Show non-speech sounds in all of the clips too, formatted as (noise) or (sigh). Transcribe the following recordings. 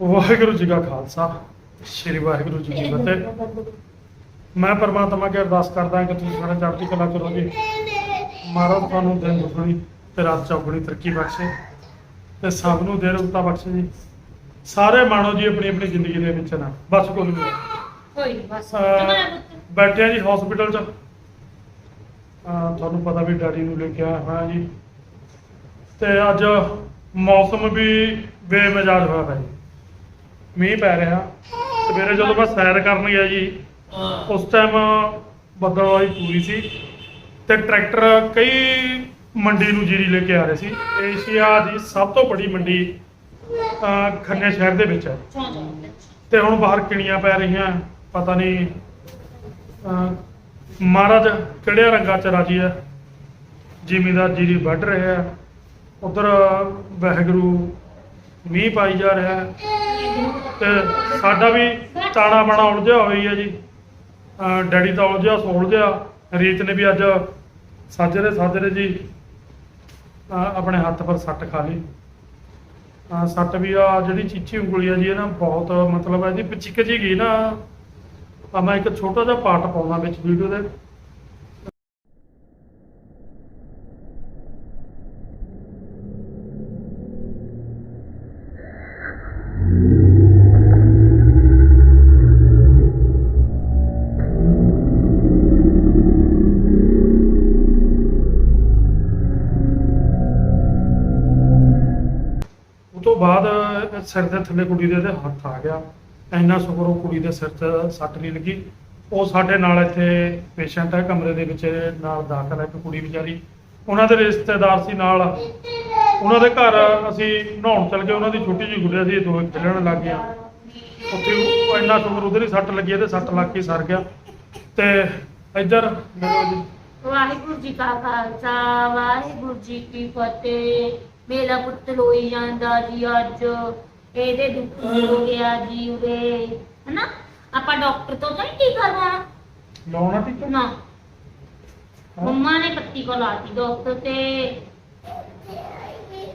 ਵਾਹਿਗੁਰੂ ਜੀ ਕਾ ਖਾਲਸਾ ਸ੍ਰੀ ਵਾਹਿਗੁਰੂ ਜੀ ਕੀ ਫਤਿਹ। ਮੈਂ ਪਰਮਾਤਮਾ ਅੱਗੇ ਅਰਦਾਸ ਕਰਦਾ ਕਿ ਤੁਸੀਂ ਸਾਰੇ ਚੜ੍ਹਦੀ ਕਲਾ ਕਰੋ ਜੀ। ਮਹਾਰਾਜ ਤੁਹਾਨੂੰ ਦਿਨ ਦੁਗਣੀ ਤੇ ਰਾਤ ਚੌਗਣੀ ਤਰੱਕੀ ਬਖਸ਼ੇ ਤੇ ਸਭ ਨੂੰ ਦੇ ਰੁਕਤਾ ਬਖਸ਼ੇ ਜੀ। ਸਾਰੇ ਮਾਣੋ ਜੀ ਆਪਣੀ ਆਪਣੀ ਜ਼ਿੰਦਗੀ ਦੇ ਵਿੱਚ ਨਾ ਬਸ ਕੁਝ ਨਹੀਂ। ਕੋਈ ਬਸ। ਅਹ ਜਮਾਇਆ ਪੁੱਤ? ਬੈਠੇ ਆ ਜੀ ਹਸਪੀਟਲ 'ਚ। ਤੁਹਾਨੂੰ ਪਤਾ ਵੀ ਡੈਡੀ ਨੂੰ ਲੈ ਕੇ ਆਇਆ ਹੋਇਆ ਜੀ। ਤੇ ਅੱਜ ਮੌਸਮ ਵੀ ਬੇਮਿਜਾਜ ਹੋਇਆ ਪਿਆ ਜੀ। ਮੀਂਹ ਪੈ ਰਿਹਾ। ਸਵੇਰੇ ਜਦੋਂ ਮੈਂ ਸੈਰ ਕਰਨ ਗਿਆ ਜੀ ਉਸ ਟਾਈਮ ਬੱਦਲਵਾਈ ਪੂਰੀ ਸੀ ਤੇ ਟਰੈਕਟਰ ਕਈ ਮੰਡੀ ਨੂੰ ਜੀਰੀ ਲੈ ਕੇ ਆ ਰਹੇ ਸੀ। ਏਸ਼ੀਆ ਦੀ ਸਭ ਤੋਂ ਬੜੀ ਮੰਡੀ ਖੰਨੇ ਸ਼ਹਿਰ ਦੇ ਵਿੱਚ ਹੈ। ਤੇ ਹੁਣ ਬਾਹਰ ਕਿਣੀਆਂ ਪੈ ਰਹੀਆਂ ਪਤਾ ਨਹੀਂ ਮਹਾਰਾਜ ਕਿਹੜੇ ਰੰਗਾਂ ਚ ਰਾਜੀ ਹੈ। ਜ਼ਿਮੀਦਾਰ ਜੀਰੀ ਵੱਢ ਰਿਹਾ ਉਧਰ ਵਾਹਿਗੁਰੂ ਮੀਂਹ ਪਾਈ ਜਾ ਰਿਹਾ ਹੈ। ਤੇ ਸਾਡਾ ਵੀ ਤਾਣਾ ਬਾਣਾ ਉਲਝਿਆ ਹੋਈ ਹੈ ਜੀ। ਅਹ, ਡੈਡੀ ਤਾਂ ਉਲਝਿਆ ਸੋ ਉਲਝਿਆ। ਰੀਤ ਨੇ ਵੀ ਅੱਜ ਸਾਜਰੇ ਸਾਜਰੇ ਜੀ ਅਹ, ਆਪਣੇ ਹੱਥ ਪਰ ਸੱਟ ਖਾ ਲਈ। ਹਾਂ ਸੱਟ ਵੀ ਆ ਜਿਹੜੀ ਚੀਚੀ ਉਂਗਲੀ ਆ ਜੀ ਇਹ ਨਾ ਬਹੁਤ ਮਤਲਬ ਇਹਦੀ ਪਿਚਕ ਜੀ ਗਈ ਨਾ। ਆ ਮੈਂ ਇੱਕ ਛੋਟਾ ਜਿਹਾ ਪਾਰਟ ਪਾਉਣਾ ਵਿੱਚ ਵੀਡੀਓ ਦੇ। ਬਾਅਦ ਸਿਰ ਦੇ ਥੱਲੇ ਕੁੜੀ ਦੇ ਇਹਦੇ ਹੱਥ ਆ ਗਿਆ। ਇੰਨਾ ਸ਼ੁਕਰ ਉਹ ਕੁੜੀ ਦੇ ਸਿਰ 'ਚ ਸੱਟ ਨਹੀਂ ਲੱਗੀ। ਉਹ ਸਾਡੇ ਨਾਲ ਇੱਥੇ ਪੇਸ਼ੈਂਟ ਹੈ, ਕਮਰੇ ਦੇ ਵਿੱਚ ਨਾਲ ਦਾਖਲ ਹੈ ਇੱਕ ਕੁੜੀ ਵਿਚਾਰੀ। ਉਹਨਾਂ ਦੇ ਰਿਸ਼ਤੇਦਾਰ ਸੀ ਨਾਲ। ਉਹਨਾਂ ਦੇ ਘਰ ਅਸੀਂ ਨਹਾਉਣ ਚਲ ਗਏ। ਉਹਨਾਂ ਦੀ ਛੋਟੀ ਜਿਹੀ ਗੁੱਡੀਆ ਸੀ ਦੋਵੇਂ ਖੇਲਣ ਲੱਗ ਗਿਆ ਉੱਥੇ ਉਹ ਇੰਨਾ ਸ਼ੁਕਰ ਉਧਰ ਹੀ ਸੱਟ ਲੱਗੀ ਤੇ ਸੱਟ ਲੱਗ ਕੇ ਸਰ ਗਿਆ। ਤੇ ਇੱਧਰ ਵਾਹਿਗੁਰੂ ਜੀ ਕਾ ਖਾਲਸਾ, ਵਾਹਿਗੁਰੂ ਜੀ ਕੀ ਫਤਿਹ। ਮੇਰਾ ਪੁੱਤ ਰੋਈ ਜਾਂਦਾ ਜੀ ਅੱਜ ਇਹਦੇ ਦੁੱਖ ਹੋ ਗਿਆ ਜੀ ਉਰੇ ਹਨਾ? ਆਪਾਂ ਡਾਕਟਰ ਤੋਂ ਤਾਂ ਨਹੀਂ ਟੀਕਾ ਲਵਾਉਣਾ ਲਾਉਣਾ ਟੀਕਾ ਨਾ। ਮੰਮਾ ਨੇ ਪੱਤੀ ਕੋ ਲਾਤੀ ਡਾਕਟਰ ਤੇ।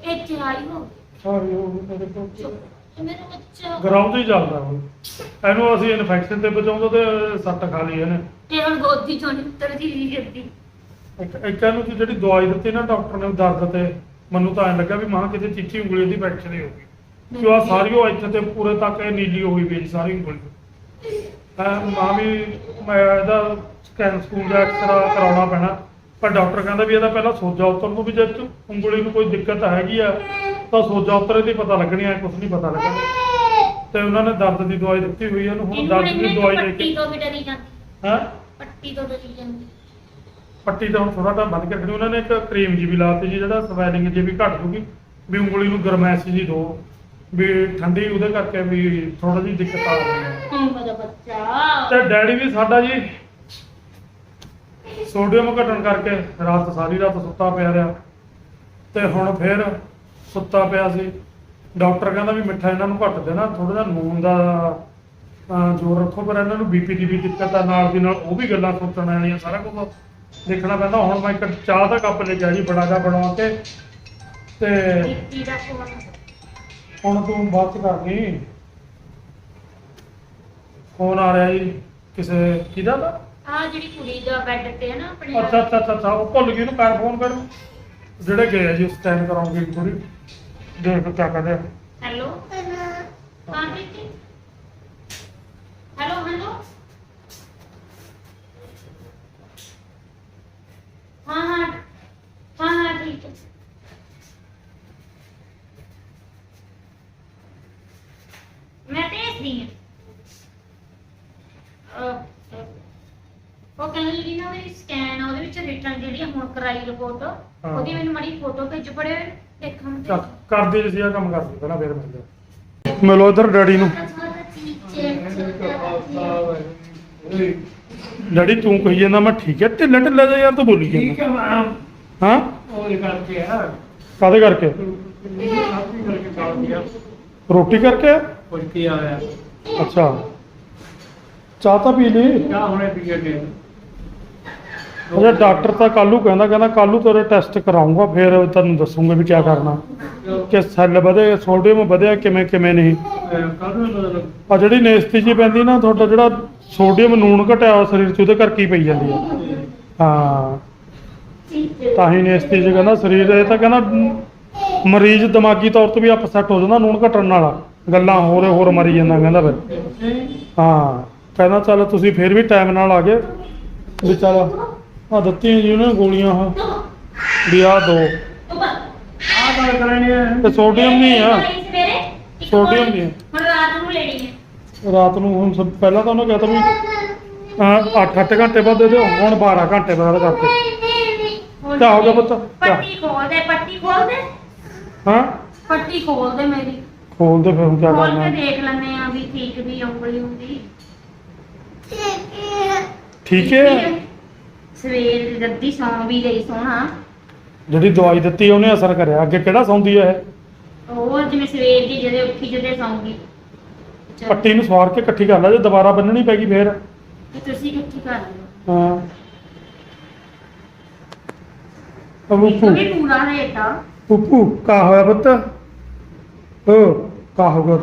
ਇਹ ਚੜਾਈ ਹੋ ਸਾਰੀ ਉਹ ਮੇਰੇ ਕੋਲ। ਗਈ। ਮੇਰਾ ਬੱਚਾ ਗਰਾਉਂਡ ਹੀ ਚੱਲਦਾ ਉਹ। ਇਹਨੂੰ ਅਸੀਂ ਇਨਫੈਕਸ਼ਨ ਤੇ ਬਚਾਉਂਦਾ ਤੇ ਸੱਟ ਖਾ ਲਈ ਇਹਨੇ। ਤੇ ਹੁਣ ਗੋਦੀ ਚੋਂ ਨਹੀਂ ਉਤਰਦੀ ਜੀ ਜੱਦੀ ਇੱਕ ਇੱਕ ਇਹਨੂੰ ਜਿਹੜੀ ਦਵਾਈ ਦਿੱਤੀ ਨਾ ਡਾਕਟਰ ਨੇ ਦਰਦ ਤੇ। ਮੈਨੂੰ ਤਾਂ ਐਂ ਲੱਗਾ ਵੀ ਮਾਂ ਕਿਤੇ ਚੀਚੀ ਉਂਗਲੀ ਦੀ ਫ੍ਰੈਕਚਰ ਹੀ ਹੋ ਗਈ ਕਿ ਉਹ ਸਾਰੀ ਉਹ ਇੱਥੇ ਤੇ ਪੂਰੇ ਤੱਕ ਇਹ ਨੀਲੀ ਹੋਈ ਸੀ ਸਾਰੀ ਉਂਗਲੀ। ਐ ਮਾਂ ਵੀ ਮੈਂ ਇਹਦਾ ਸਕੈਨ ਸਕੂਨ ਦਾ ਐਕਸਰਾ ਕਰਾਉਣਾ ਪੈਣਾ। ਪਰ ਡਾਕਟਰ ਕਹਿੰਦਾ ਵੀ ਇਹਦਾ ਪਹਿਲਾਂ ਸੋਜਾ ਉਤਰਨ ਨੂੰ ਵੀ ਜੇ ਉਂਗਲੀ ਨੂੰ ਕੋਈ ਦਿੱਕਤ ਹੈਗੀ ਆ ਤਾਂ ਸੋਜਾ ਉਤਰੇ ਦੀ ਪਤਾ ਲੱਗਣੀ ਆ ਕੁਝ ਨਹੀਂ ਪਤਾ ਲੱਗਣਾ। ਤੇ ਉਹਨਾਂ ਨੇ ਦਰਦ ਦੀ ਦਵਾਈ ਦਿੱਤੀ ਹੋਈ ਇਹਨੂੰ ਹੁਣ ਦਰਦ ਦੀ ਦਵਾਈ ਦੇ ਪੱਟੀ ਕੇ ਤੋਂ ਵੀ ਡਰੀ ਜਾਂਦੀ। ਹੈ? ਪੱਟੀ ਤੋਂ ਡਰੀ ਜਾਂਦੀ। ਪੱਟੀ ਤਾਂ ਹੁਣ ਥੋੜਾ ਟਾਈਮ ਬੰਦ ਕੇ ਰੱਖਣੀ ਉਹਨਾਂ ਨੇ ਇੱਕ ਕਰੀਮ ਜੀ ਵੀ ਲਾਤੀ ਜੀ ਜਿਹੜਾ ਸਵੈਲਿੰਗ ਜੀ ਵੀ ਘਟ ਜੂਗੀ ਵੀ ਉਂਗਲੀ ਨੂੰ ਗਰਮੈਸ਼ ਜੀ ਦੋ ਵੀ ਠੰਡੀ ਉਹਦੇ ਕਰਕੇ ਵੀ ਥੋੜਾ ਜਿਹੀ ਦਿੱਕਤ ਆ ਰਹੀ ਹੈ। ਹੁਣ ਮੇਰਾ ਬੱਚਾ। ਤੇ ਡੈਡੀ ਵੀ ਸਾਡਾ ਜੀ ਸੋਡੀਅਮ ਘਟਣ ਕਰਕੇ ਰਾਤ ਸਾਰੀ ਰਾਤ ਸੁੱਤਾ ਪਿਆ ਰਿਹਾ। ਤੇ ਹੁਣ ਫੇਰ ਸੁੱਤਾ ਪਿਆ ਸੀ। ਡਾਕਟਰ ਕਹਿੰਦਾ ਵੀ ਮਿੱਠਾ ਇਹਨਾਂ ਨੂੰ ਘੱਟ ਦੇਣਾ ਥੋੜਾ ਜਿਹਾ ਨੂਨ ਦਾ ਜ਼ੋਰ ਰੱਖੋ ਪਰ ਇਹਨਾਂ ਨੂੰ ਬੀਪੀ ਦੀ ਵੀ ਦਿੱਕਤ ਆ ਨਾਲ ਦੀ ਨਾਲ ਉਹ ਵੀ ਗੱਲਾਂ ਸੋਚਣ ਵਾਲੀਆਂ ਸਾਰਾ ਕੁਝ ਦੇਖਣਾ ਪੈਂਦਾ। ਹੁਣ ਮੈਂ ਇੱਕ ਚਾਹ ਦਾ ਕੱਪ ਲੈ ਕੇ ਆਇਆ ਜੀ ਬੜਾ ਜਿਹਾ ਬਣਾ ਕੇ ਤੇ ਦਾ ਫੋਨ ਹੁਣ? ਤੂੰ ਬਾਅਦ ਚ ਕਰ ਲਈ। ਫੋਨ ਆ ਰਿਹਾ ਜੀ ਕਿਸੇ ਕਿਹਦਾ ਦਾ? ਆ ਜਿਹੜੀ ਕੁੜੀ ਦਾ ਬੈੱਡ ਤੇ ਹੈ ਨਾ ਆਪਣੇ ਅੱਛਾ ਅੱਛਾ ਅੱਛਾ ਅੱਛਾ ਉਹ ਭੁੱਲ ਗਈ ਉਹਨੂੰ ਕਰ ਫੋਨ ਕਰ। ਜਿਹੜੇ ਗਏ ਆ ਜੀ ਸਕੈਨ ਕਰਾਉਂਗੇ ਥੋੜੀ ਦੇਖ ਕੀ ਕਹਿੰਦੇ ਆ। ਹੈਲੋ ਹਾਂ ਬੀਪੀ ਹੈਲੋ ਹੈਲੋ ਹਾਂ ਹਾਂ ਹਾਂ ਹਾਂ ਠੀਕ ਹੈ ਮੈਂ ਭੇਜਦੀ ਹਾਂ ਅਹ, ਉਹ ਕਹਿੰਦੀ ਜਿਹੜੀ ਨਾ ਮੇਰੀ ਸਕੈਨ ਆ ਉਹਦੇ ਵਿੱਚ ਹੁਣ ਕਰਾਈ ਰਿਪੋਰਟ ਉਹਦੀ ਮੈਨੂੰ ਮੜੀ ਫੋਟੋ ਭੇਜ ਪੜੇ ਦੇਖਾਂ ਚੱਲ ਕਰਦੇ ਜੀ ਆ ਕੰਮ ਕਰਦੇ ਪਹਿਲਾਂ ਫੇਰ ਮਿਲਦੇ ਮਿਲੋ ਇਧਰ ਡੈਡੀ ਨੂੰ। ਡੈਡੀ ਤੂੰ ਕਹੀ ਜਾਂਦਾ ਮੈਂ ਠੀਕ ਹੈ ਢਿੱਲਾ ਢਿੱਲਾ ਜਿਹਾ ਯਾਰ ਤੂੰ ਬੋਲੀ ਠੀਕ ਜਾਂਦਾ ਹੈ ਮੈਂ। ਹਾਂ? ਉਹ ਕਰਕੇ ਆ। ਕਾਦੇ ਕਰਕੇ? ਆਪੀ ਕਰਕੇ ਕਾਲ ਦਿਆ ਰੋਟੀ ਕਰਕੇ? ਕੁਝ ਕੀ ਆਇਆ ਅੱਛਾ। ਚਾਹ ਤਾਂ ਪੀ ਲਈ। ਕਿਆ ਹੁਣੇ ਪੀ ਕੇ ਗਏ ਡਾਕਟਰ ਤਾਂ ਕੱਲੂ ਕਹਿੰਦਾ ਕਹਿੰਦਾ ਕੱਲੂ ਤੇਰੇ ਟੈਸਟ ਕਰਾਉਂਗਾ, ਫਿਰ ਤੁਹਾਨੂੰ ਦੱਸੂਗਾ ਵੀ ਕੀ ਕਰਨਾ। ਕਿ ਸੈੱਲ ਵਧੇ, ਸੋਡੀਅਮ ਵਧਿਆ, ਕਿਵੇਂ ਕਿਵੇਂ ਨਹੀਂ। ਆ ਜਿਹੜੀ ਨੇਸਤੀ ਪੈਂਦੀ ਨਾ, ਤੁਹਾਡਾ ਜਿਹੜਾ ਸੋਡੀਅਮ ਨੂਣ ਘਟਿਆ ਹੋਇਆ ਸਰੀਰ 'ਚ, ਉਹਦੇ ਕਰਕੇ ਹੀ ਪਈ ਜਾਂਦੀ ਹੈ ਹਾਂ। ਤਾਂ ਹੀ ਨੇਸਤੀ ਕਹਿੰਦਾ, ਸਰੀਰ ਇਹ ਤਾਂ ਕਹਿੰਦਾ, ਮਰੀਜ਼ ਦਿਮਾਗੀ ਤੌਰ ਤੇ ਵੀ ਅਪਸੈਟ ਹੋ ਜਾਂਦਾ, ਨੂਨ ਘਟਣ ਨਾਲ। ਗੱਲਾਂ ਹੋਰ ਹੋਰ ਮਰੀ ਜਾਂਦਾ, ਕਹਿੰਦਾ ਫਿਰ। ਹਾਂ। ਕਹਿੰਦਾ, ਚੱਲ ਤੁਸੀਂ ਫਿਰ ਵੀ ਟਾਈਮ ਨਾਲ ਆ ਗਏ। ਵੀ ਚੱਲ ਆ ਦਿੱਤੀਆਂ ਜੀ ਉਹਨੇ ਗੋਲੀਆਂ ਆ ਵੀ ਆ ਦੋ। ਆਹ ਗੱਲ ਕਰਨੀ ਹੈ। ਤੇ ਸੋਡੀਅਮ ਨਹੀਂ ਆ। ਸੋਡੀਅਮ ਨਹੀਂ ਆ। ਹੁਣ ਰਾਤ ਨੂੰ ਲੈਣੀ ਹੈ। ਰਾਤ ਨੂੰ ਹੁਣ ਸਭ- ਪਹਿਲਾਂ ਤਾਂ ਉਹਨੇ ਕਹਤਾ ਵੀ 8-8 ਘੰਟੇ ਬਾਅਦ ਦੇ ਦਿਓ ਹੁਣ 12 ਘੰਟੇ ਬਾਅਦ ਕਰਤੇ ਕਿਆ ਹੋ ਗਿਆ ਪੁੱਤ? ਕਿਆ? ਪੱਟੀ ਖੋਲ ਦੇ ਪੱਟੀ ਖੋਲ ਦੇ। ਹਾਂ? ਪੱਟੀ ਖੋਲ ਦੇ ਮੇਰੀ। ਖੋਲ ਦੇ ਫਿਰ ਹੁਣ ਕੀ ਖੋਲ ਕੇ ਕਰਨਾ ਦੇਖ ਲੈਂਦੇ ਆ ਵੀ ਠੀਕ ਦੀ ਉਂਗਲੀ ਹੁੰਦੀ। ਠੀਕ ਹੈ। ਸਵੇਰ ਦੀ ਰੱਦੀ ਸੌਂ ਵੀ ਲਈ ਸੋਹਣਾ। ਜਿਹੜੀ ਦਵਾਈ ਦਿੱਤੀ ਉਹਨੇ ਅਸਰ ਕਰਿਆ। ਅੱਗੇ ਕਿਹੜਾ ਸੌਂਦੀ ਹੈ ਉਹ ਜਿਵੇਂ ਸਵੇਰ ਦੀ ਜਦੇ ਉੱਠੀ ਜਦੇ ਸੌਂਗੀ। ਪੱਟੀ ਨੂੰ ਸਵਾਰ ਕੇ ਇਕੱਠੀ ਕਰ ਲੈ ਜੇ ਦੁਬਾਰਾ ਬੰਨਣੀ ਪੈਗੀ ਫੇਰ। ਤੇ ਤੁਸੀਂ ਇਕੱਠੀ ਕਰ ਲਓ। ਹਾਂ। ਪੂਪੂ ਵੀ ਪੂਰਾ ਰੇਟ ਆ। ਪੂਪੂ ਕਾ ਹੋਇਆ ਪੁੱਤ? ਓ ਕਾ ਹੋ ਗਿਆ।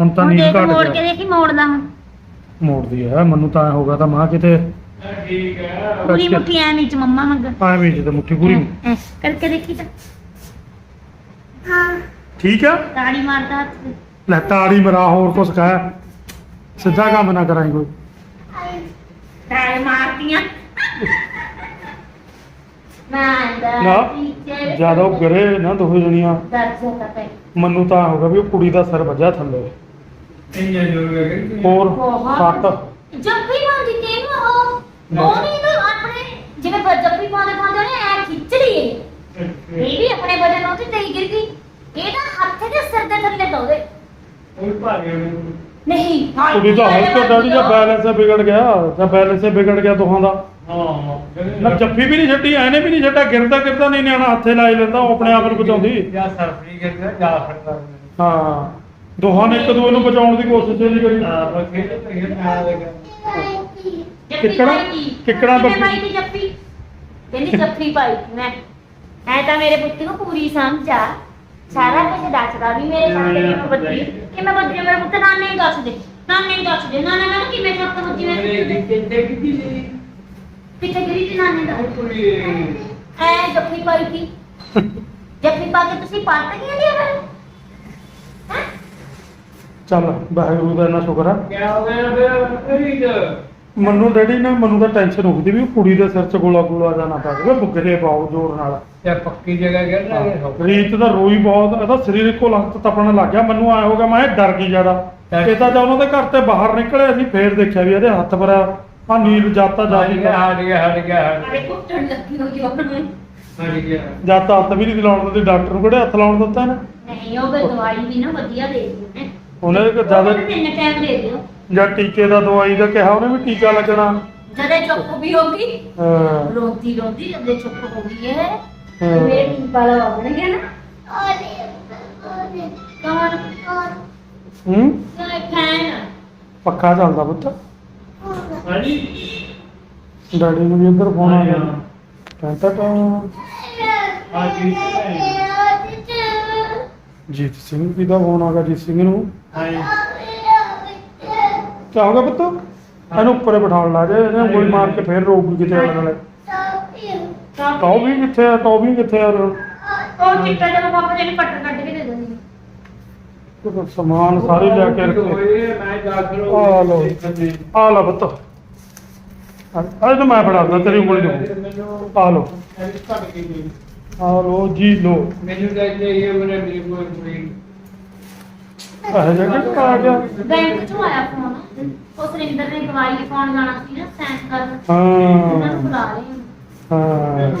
ਹੁਣ ਤਾਂ ਹੁਣ ਨੀਂਦ ਦੇਖ ਮੋੜ ਕੇ ਗਿਆ ਦੇਖੀ ਮੋੜਦਾ ਹੁਣ। ਮੋੜਦੀ ਹੈ ਮੈਨੂੰ ਤਾਂ ਐਂ ਹੋ ਗਿਆ ਤਾਂ ਮਾਂ ਕਿਤੇ। ਠੀਕ ਹੈ ਪੂਰੀ ਮੁੱਠੀ ਐ ਨੀਚ ਮੰਮਾ ਮੰਗ ਐਵੇਂ ਜਿਹਦੇ ਮੁੱਠੀ ਪੂਰੀ। ਐ, ਐ, ਕਰਕੇ ਦੇਖੀ ਤਾਂ। ਹਾਂ। ਠੀਕ ਆ? ਤਾੜੀ ਮਾਰਦਾ ਹੱਥ ਤੇ। ਲੈ ਤਾੜੀ ਮਰਾ ਹੋਰ ਕੁਛ ਕਹਿ। ਸਿੱਧਾ ਕੰਮ ਨਾ ਕਰਾਈ ਕੋਈ। ਤਾੜੀ ਮਾਰਤੀਆਂ। ਨਾ ਜ਼ਿਆਦਾ ਉਹ ਗਰੇ ਨਾ ਦੋ ਜਣੀਆਂ ਮੈਨੂੰ ਤਾਂ ਹੋ ਗਿਆ ਵੀ ਉਹ ਕੁੜੀ ਦਾ ਸਿਰ ਵੱਜਾ ਥੱਲੇ। ਇੰਨੇ ਹੈ ਹੋਰ। ਸੱਟ। ਜੱਫੀ ਪਾਉਂਦੀ ਤੇ ਨੂੰ। ਉਹ ਉਹ ਨਹੀਂ ਤਾਂ ਆਪਣੇ ਜਿਵੇਂ ਜੱਫੀ ਪਾਉਂਦੇ ਪਾਉਂਦੇ ਨੇ ਐ ਖਿੱਚ ਲਈ ਇਹ ਵੀ ਆਪਣੇ ਵਜਨ ਉੱਤੇ ਤੇਈ ਗਿਰ ਗਈ। ਇਹ ਤਾਂ ਹੱਥ ਦੇ ਸਿਰ ਦੇ ਥੱਲੇ ਦੋਦੇ ਉਹ ਭਾਗੇ ਨਹੀਂ ਕੁੜੀ ਦਾ ਹਾਲ ਤੋਂ ਡੈਡੀ ਦਾ ਬੈਲੈਂਸ ਵਿਗੜ ਗਿਆ। ਜਾਂ ਬੈਲੈਂਸ ਵਿਗੜ ਗਿਆ ਦੋਹਾਂ ਦਾ। ਹਾਂ। ਨਾ ਜੱਫੀ ਵੀ ਨਹੀਂ ਛੱਡੀ ਐਨੇ ਵੀ ਨਹੀਂ ਛੱਡਾ ਗਿਰਦਾ ਗਿਰਦਾ ਨਹੀਂ ਨਿਆਣਾ ਹੱਥੇ ਲਾਈ ਲੈਂਦਾ ਉਹ ਆਪਣੇ ਆਪ ਨੂੰ ਬਚਾਉਂਦੀ। ਜਾਂ ਸਰਫਰੀ ਕਰਦਾ ਜਾ ਸਕਦਾ ਹਾਂ। ਦੋਹਾਂ ਨੇ ਇੱਕ ਦੂਏ ਨੂੰ ਬਚਾਉਣ ਦੀ ਕੋਸ਼ਿਸ਼ ਨਹੀਂ ਕਰੀ। ਹਾਂ ਬਸ ਖੇਡ ਤੇ ਖੇਡ ਆ ਲਗਾ ਕਿੱਕਣਾ- ਕਿੱਕਣਾ ਬੱਕੀ ਦੀ ਜੱਫੀ? ਕਹਿੰਦੀ ਜੱਫੀ ਪਾਈ ਮੈਂ। ਐ ਤਾਂ ਮੇਰੇ ਪੁੱਤ ਨੂੰ ਪੂਰੀ ਸਮਝ ਆ। ਸਾਰਾ ਕੁਝ ਦੱਸਦਾ ਵੀ ਮੇਰੇ ਸਾਹਮਣੇ ਕਿਵੇਂ ਬੱਤੀ ਕਿਵੇਂ ਬੱਤੀ ਮੇਰੇ ਪੁੱਤ ਨਾਨੇ ਨੂੰ ਦੱਸ ਦੇ। ਨਾਨੇ ਨੂੰ ਦੱਸ ਦੇ ਨਾਨਾ ਕਹਿੰਦਾ ਕਿਵੇਂ ਸੱਤ ਬੱਜੀ ਮੇਰੇ ਮੇਰੇ ਦਿੱਤੇ ਤੇ ਕਿੱਥੇ ਸੀ ਗਰੀ ਤੇ ਨਾਨੇ ਦਾ ਕੁੜੀ ਐ ਜੱਫੀ ਪਾਈ ਸੀ (laughs) ਜੱਫੀ ਪਾ ਕੇ ਤੁਸੀਂ ਪੱਟ ਗਏ ਨੇ ਫਿਰ? ਹੈਂ? ਚੱਲ ਵਾਹਿਗੁਰੂ ਦਾ ਇੰਨਾ ਸ਼ੁਕਰ ਆ। ਕਿਆ ਹੋ ਗਿਆ ਫਿਰ ਰੀਡ ਮੈਨੂੰ ਡੈਡੀ ਨੇ ਮੈਨੂੰ ਤਾਂ ਟੈਨਸ਼ਨ ਹੋਦੀ ਵੀ ਉਹ ਕੁੜੀ ਦੇ ਸਿਰ 'ਚ ਗੋਲਾ ਗੋਲਾ ਜਾਣਾ ਪੈ ਜਾਵੇ ਬੁੱਗਰੇ ਪਾਓ ਜ਼ੋਰ ਨਾਲ। ਤੇ ਪੱਕੀ ਜਗ੍ਹਾ ਕਹਿੰਦਾ ਰੀਤ ਦਾ ਰੋਈ ਬਹੁਤ ਇਹਦਾ ਸਰੀਰ ਇੱਕੋ ਲਖਤ ਤਪਣ ਲੱਗ ਗਿਆ ਮੈਨੂੰ ਆਇਆ ਹੋਗਾ ਮੈਂ ਇਹ ਡਰ ਗਈ ਜ਼ਿਆਦਾ। ਇਹ ਤਾਂ ਜਦ ਉਹਨਾਂ ਦੇ ਘਰ ਤੇ ਬਾਹਰ ਨਿਕਲੇ ਅਸੀਂ ਫੇਰ ਦੇਖਿਆ ਵੀ ਇਹਦੇ ਹੱਥ ਪਰ ਆ ਨੀਲ ਜਾਤਾ ਜਾ ਹਟ ਕੇ ਗਿਆ ਹਟ ਗਿਆ ਹਟ ਗਿਆ ਹਟ ਅਰੇ ਕੁੱਟਣ ਲੱਗੀ ਹੋ ਜੋ ਉਹਨੂੰ। ਹਟ ਗਿਆ। ਜਾਤਾ ਹੱਥ ਵੀ ਨਹੀਂ ਲਾਉਣ ਦਿੰਦੇ ਡਾਕਟਰ ਨੂੰ ਕਿਹੜੇ ਹੱਥ ਲਾਉਣ ਦਿੱਤਾ ਨੇ ਨਹੀਂ ਉਹ ਫਿਰ ਦਵਾਈ ਵੀ ਨਾ ਵਧੀਆ ਦੇ ਦਿਓ ਨੇ ਉਹਨੇ ਜ਼ਿਆਦਾ ਉਹ ਕਹਿੰਦੇ ਤਿੰਨ ਟਾਈਮ ਦੇ ਦਿਓ। ਜਾਂ ਟੀਕੇ ਦਾ ਦਵਾਈ ਦਾ ਕਿਹਾ ਉਹਨੇ ਵੀ ਟੀਕਾ ਲੱਗਣਾ। ਜਦੇ ਚੁੱਪ ਵੀ ਹੋ ਗਈ ਹਾਂ, ਰੋਂਦੀ ਰੋਂਦੀ ਜਦੇ ਚੁੱਪ ਹੋ ਗਈ ਹੈ। ਹਾਂ। ਮੇਰੇ ਟੀਕਾ ਲਵਾਉਣਗੇ ਨਾ। ਕੌਣ ਹੂੰ? ਫੈਨ। ਪੱਖਾ ਚੱਲਦਾ ਪੁੱਤ। ਹਾਂਜੀ। ਡੈਡੀ ਨੂੰ ਵੀ ਇੱਧਰ ਫੋਨ ਆ ਗਿਆ। ਕਹਿੰਦਾ ਤਾਂ ਆ ਜੀ ਜੀਤ ਸਿੰਘ ਜੀ ਦਾ ਫੋਨ ਆ ਗਿਆ ਜੀਤ ਸਿੰਘ ਨੂੰ। ਹਾਂਜੀ। ਕੀ ਹੋ ਗਿਆ ਪੁੱਤ? ਇਹਨੂੰ ਉੱਪਰੇ ਬਿਠਾਉਣ ਲਾ ਜੇ ਇਹਨੇ ਗੋਲੀ ਮਾਰ ਕੇ ਫੇਰ ਰੋਕੂ ਕਿਤੇ ਆਲੇ ਨਾਲੇ ਟੌ ਵੀ ਕਿੱਥੇ ਆ ਟੌ ਵੀ ਕਿੱਥੇ ਆ ਉਹ ਚਿੱਟਾ ਜਿਹਾ ਪਾਪਾ ਜੀ ਨੇ ਕੱਟ ਕੱਟ ਕੇ ਦੇ ਦਿੰਦੀ ਉਹ ਸਮਾਨ ਸਾਰੇ ਲਿਆ ਕੇ ਰੱਖੇ। ਆ ਲਓ। ਆ ਲੈ ਪੁੱਤ। ਅੱਜ ਤਾਂ ਮੈਂ ਫੜਾਉਂਦਾ ਤੇਰੀ ਉਂਗਲੀ ਨੂੰ। ਆ ਲਓ। ਆ ਲਓ ਜੀ ਲੋ ਮੈਨੂੰ ਲੱਗਦਾ ਇਹ ਮੇਰੇ ਮੇਰੇ ਕੋਲ ਕੋਈ ਇਹ ਜੈਕਟ ਆ ਗਿਆ? ਬੈਂਕ ਚੋਂ ਆਇਆ ਫੋਨ ਉਹ ਸੁਰਿੰਦਰ ਨੇ ਦਵਾਈ ਪਾਉਣ ਜਾਣਾ ਸੀ ਨਾ ਸੈਂਡ ਕਰਨ। ਉਹਨਾਂ ਨੂੰ ਹਾਂ ਬੁਲਾ ਰਹੇ ਹਾਂ ਹਾਂ।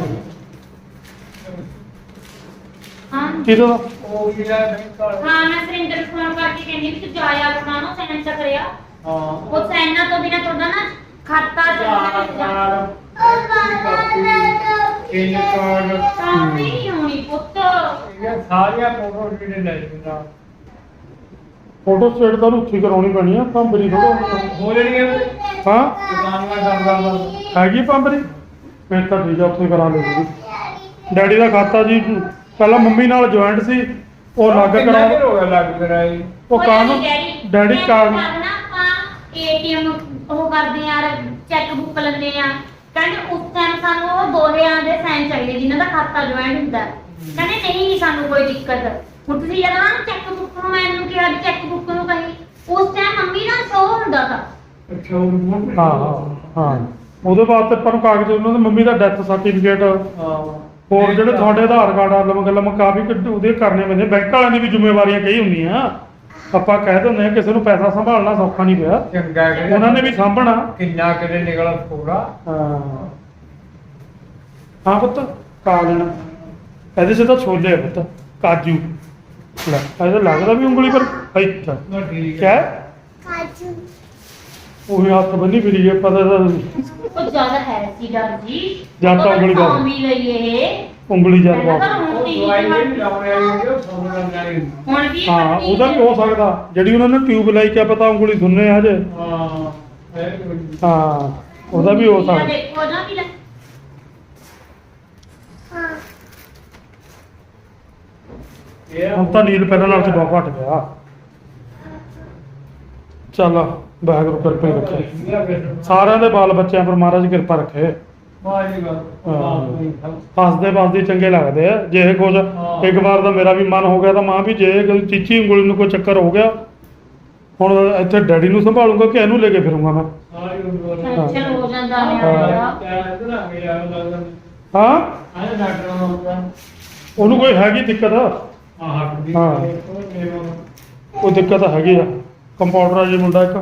ਕਿਹਦਾ ਉਹ ਜਿਹੜਾ ਬੈਂਕ ਵਾਲਾ ਹਾਂ ਮੈਂ ਸੁਰਿੰਦਰ ਨੂੰ ਫੋਨ ਕਰਕੇ ਕਹਿੰਦੀ ਵੀ ਤੂੰ ਜਾਇਆ ਆਪਣਾ ਨਾ ਸੈਂਡ ਤਾਂ ਕਰਿਆ। ਹਾਂ। ਉਹ ਸੈਨਾ ਤੋਂ ਬਿਨਾ ਤੁਹਾਡਾ ਨਾ ਖਾਤਾ ਚੱਲਣਾ ਚਾਰ ਤਿੰਨ ਕਾਰਡ? ਤਾਂ ਨਹੀਂ ਹੋਣੀ ਪੁੱਤ। ਇਹ ਸਾਰੀਆਂ ਫੋਟੋ ਜਿਹੜੇ ਲੈ ਲੈਣਾ ਫੋਟੋ ਸਟੇਟ ਤਾਂ ਉੱਥੇ ਹੀ ਕਰਾਉਣੀ ਪੈਣੀ ਆ ਪੰਬਰੀ ਥੋੜਾ ਹੋ ਜਾਣੀ ਹੈ ਹਾਂ? ਦੁਕਾਨ ਮੈਂ ਕੰਮ ਕਰਦਾ ਹੈਗੀ ਪੰਬਰੀ? ਫਿਰ ਤਾਂ ਠੀਕ ਆ ਉੱਥੇ ਕਰਾ ਲਓ। ਡੈਡੀ ਦਾ ਖਾਤਾ ਜੀ। ਪਹਿਲਾਂ ਮੰਮੀ ਨਾਲ ਜੁਆਇੰਟ ਸੀ ਉਹ ਅਲੱਗ ਕਿੰਨਾ ਕਰਾ ਚਿਰ ਹੋ ਗਿਆ ਲੱਗ ਕਰਾਈ? ਉਹ ਕਾਨੂੰ ਡੈਡੀ ਕਾਰਨ ਏਟੀਐਮ ਉਹ ਕਰਦੇ ਆ ਚੈੱਕ ਬੁੱਕ ਲੈਂਦੇ ਆ ਕਹਿੰਦੇ ਉਸ ਟਾਈਮ ਸਾਨੂੰ ਉਹ ਦੋਹਰਿਆਂ ਦੇ ਸਾਈਨ ਚਾਹੀਦੇ ਜਿਨ੍ਹਾਂ ਦਾ ਖਾਤਾ ਜੁਆਇਨ ਹੁੰਦਾ ਹੈ। ਕਹਿੰਦੇ ਨਹੀਂ ਸਾਨੂੰ ਕੋਈ ਦਿੱਕਤ। ਹੁਣ ਤੁਸੀਂ ਜਦੋਂ ਨਾ ਚੈੱਕ ਬੁੱਕ ਨੂੰ ਮੈਨੂੰ ਕਿਹਾ ਵੀ ਚੈੱਕ ਬੁੱਕ ਨੂੰ ਕਹੀ। ਉਸ ਟਾਈਮ ਮੰਮੀ ਨਾਲ ਸ਼ੋ ਹੁੰਦਾ ਸੀ ਅੱਛਾ ਉਹ ਮੋਟਰ ਹਾਂ ਹਾਂ ਹਾਂ। ਉਹਦੇ ਬਾਅਦ ਤੇ ਆਪਾਂ ਨੂੰ ਕਾਗਜ਼ ਉਹਨਾਂ ਦੇ ਮੰਮੀ ਦਾ ਡੈਥ ਸਰਟੀਫਿਕੇਟ ਹਾਂ। ਹੋਰ ਜਿਹੜੇ ਤੁਹਾਡੇ ਆਧਾਰ ਕਾਰਡ ਆ ਲਮ ਗੱਲਮ ਕਾਫੀ ਕੁਝ ਉਹਦੇ ਕਰਨੇ ਪੈਂਦੇ। ਬੈਂਕ ਵਾਲਿਆਂ ਦੀ ਵੀ ਜ਼ਿੰਮੇਵਾਰੀਆਂ ਕਈ ਹੁੰਦੀਆਂ। ਆਪਾਂ ਕਹਿ ਦਿੰਦੇ ਆ ਕਿਸੇ ਨੂੰ ਪੈਸਾ ਸੰਭਾਲਣਾ ਸੌਖਾ ਨਹੀਂ ਪਿਆ। ਚੰਗਾ ਕਰੇ ਉਹਨਾਂ ਨੇ ਵੀ ਸਾਂਭਣਾ। ਕਿੰਨਾ ਕਿਤੇ ਨਿਕਲ ਪੂਰਾ। ਹਾਂ। ਹਾਂ ਪੁੱਤ ਕਾ ਲੈਣਾ ਇਹਦੇ 'ਚ ਤਾਂ ਛੋਲੇ ਆ ਪੁੱਤ ਕਾਜੂ। ਲੈ ਇਹਦਾ ਲੱਗਦਾ ਵੀ ਉਂਗਲੀ ਪਰ ਇੱਥੇ ਨਾ ਠੀਕ ਕਿਆ? ਹੈ ਹੈ? ਉਹੀ ਹੱਥ ਬੰਨੀ ਫਿਰੀ ਹੈ ਪਤਾ ਤਾਂ ਉਹ ਜ਼ਿਆਦਾ ਹੈ ਸੀ ਡਰ ਜੀ। ਜਾਂ ਤਾਂ ਉਂਗਲੀ ਕਰ। ਵੀ ਲਈ ਇਹ। ਉਂਗਲੀ ਜਰ ਪਹਿਲਾਂ ਤਾਂ ਹੁਣ ਉਹ ਟੀ ਦਵਾਈ ਨਹੀਂ ਲਾਉਣੇ ਆਈ ਉਹ ਸੌਣ ਵਾਲੀ ਹੁਣ ਵੀ ਹਾਂ ਉਹਦਾ ਵੀ ਹੋ ਸਕਦਾ। ਜਿਹੜੀ ਉਹਨਾਂ ਨੇ ਟਿਊਬ ਲਾਈ ਕਿਆ ਪਤਾ ਉਂਗਲੀ ਸੁਣਨੇ ਹਜੇ। ਹਾਂ ਹੈ ਕੋਈ ਹਾਂ ਉਹਦਾ ਵੀ ਹੋ ਸਕਦਾ। ਦੇਖੋ ਨਾ ਵੀ ਲੈ ਇਹ ਹੁਣ ਤਾਂ ਨੀਲ ਪਹਿਲਾਂ ਨਾਲ ਤੇ ਬਹੁਤ ਘਟ ਗਿਆ। ਚੱਲ ਵਾਹਿਗੁਰੂ ਕਿਰਪਾ ਹੀ ਰੱਖੇ। ਸਾਰਿਆਂ ਦੇ ਬਾਲ ਬੱਚਿਆਂ ਪਰ ਮਹਾਰਾਜ ਕਿਰਪਾ ਰੱਖੇ। ਹੱਸਦੇ ਵੱਸਦੇ ਚੰਗੇ ਲੱਗਦੇ ਆ। ਜੇ ਇਹ ਕੁਝ ਇੱਕ ਵਾਰ ਤਾਂ ਮੇਰਾ ਵੀ ਮਨ ਹੋ ਗਿਆ ਤਾਂ ਮਾਂ ਵੀ ਜੇ ਕੋਈ ਚੀਚੀ ਉਂਗਲੀ ਨੂੰ ਕੋਈ ਚੱਕਰ ਹੋ ਗਿਆ ਹੁਣ ਇੱਥੇ ਡੈਡੀ ਨੂੰ ਸੰਭਾਲੂਗਾ ਕਿ ਇਹਨੂੰ ਲੈ ਕੇ ਫਿਰੂੰਗਾ ਮੈਂ? ਟੈਨਸ਼ਨ ਹੋ ਜਾਂਦਾ ਹਾਂ। ਹਾਂ? ਉਹਨੂੰ ਕੋਈ ਹੈਗੀ ਦਿੱਕਤ? ਕੋਈ ਦਿੱਕਤ ਹੈਗੀ ਆ। ਕੰਪਾਊਂਡਰ ਜੀ ਮੁੰਡਾ ਇੱਕ।